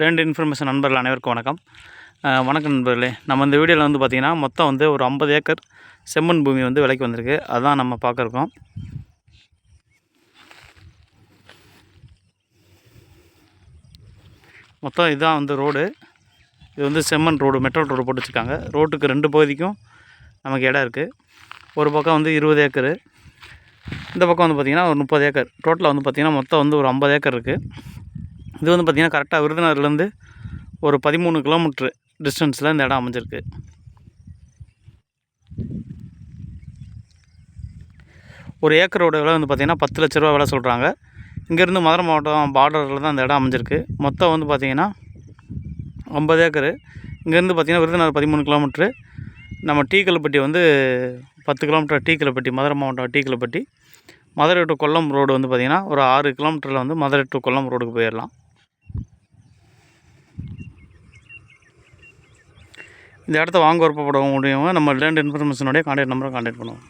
Land information நண்பர்கள் அனைவருக்கும் வணக்கம். வணக்கம் நண்பர்களே. நம்ம இந்த வீடியோவில் வந்து பார்த்திங்கன்னா மொத்தம் வந்து ஒரு ஐம்பது ஏக்கர் செம்மண் பூமி வந்து விலைக்கு வந்திருக்கு. அதான் நம்ம பார்க்குறோம் மொத்தம் இதுதான் வந்து ரோடு. இது வந்து செம்மண் ரோடு மெட்ரோ ரோடு போட்டு வச்சுருக்காங்க. ரோட்டுக்கு ரெண்டு பகுதிக்கும் நமக்கு இடம் இருக்குது ஒரு பக்கம் வந்து இருபது ஏக்கரு. இந்த பக்கம் வந்து பார்த்திங்கன்னா ஒரு முப்பது ஏக்கர். டோட்டலாக வந்து பார்த்திங்கன்னா மொத்தம் வந்து ஒரு ஐம்பது ஏக்கர் இருக்குது இது வந்து பார்த்திங்கன்னா கரெக்டாக விருதுநகர்லேருந்து ஒரு பதிமூணு கிலோமீட்ரு டிஸ்டன்ஸில் இந்த இடம் அமைஞ்சிருக்கு. ஒரு ஏக்கரோட விலை வந்து பார்த்திங்கன்னா பத்து லட்ச ரூபா விலை சொல்கிறாங்க இங்கேருந்து மதுரை மாவட்டம் பார்டரில் தான் இந்த இடம் அமைஞ்சிருக்கு. மொத்தம் வந்து பார்த்திங்கன்னா ஐம்பது ஏக்கரு. இங்கேருந்து பார்த்திங்கன்னா விருதுநகர் பதிமூணு கிலோமீட்ரு நம்ம டீக்கல்பட்டி வந்து பத்து கிலோமீட்டர் டீக்கல்பட்டி மதுரை மாவட்டம் டீக்கல்பட்டி. மதுரை டு கொல்லம் ரோடு வந்து பார்த்திங்கன்னா ஒரு ஆறு கிலோமீட்டரில் வந்து மதுரை டு கொல்லம் ரோடுக்கு போயிடலாம். இந்த இடத்த வாங்க விருப்பப்படவங்க முடியும்? நம்ம லேண்ட் இன்ஃபர்மேஷனுடைய கான்டாக்ட் நம்பரை கான்டாக்ட் பண்ணுவோம்.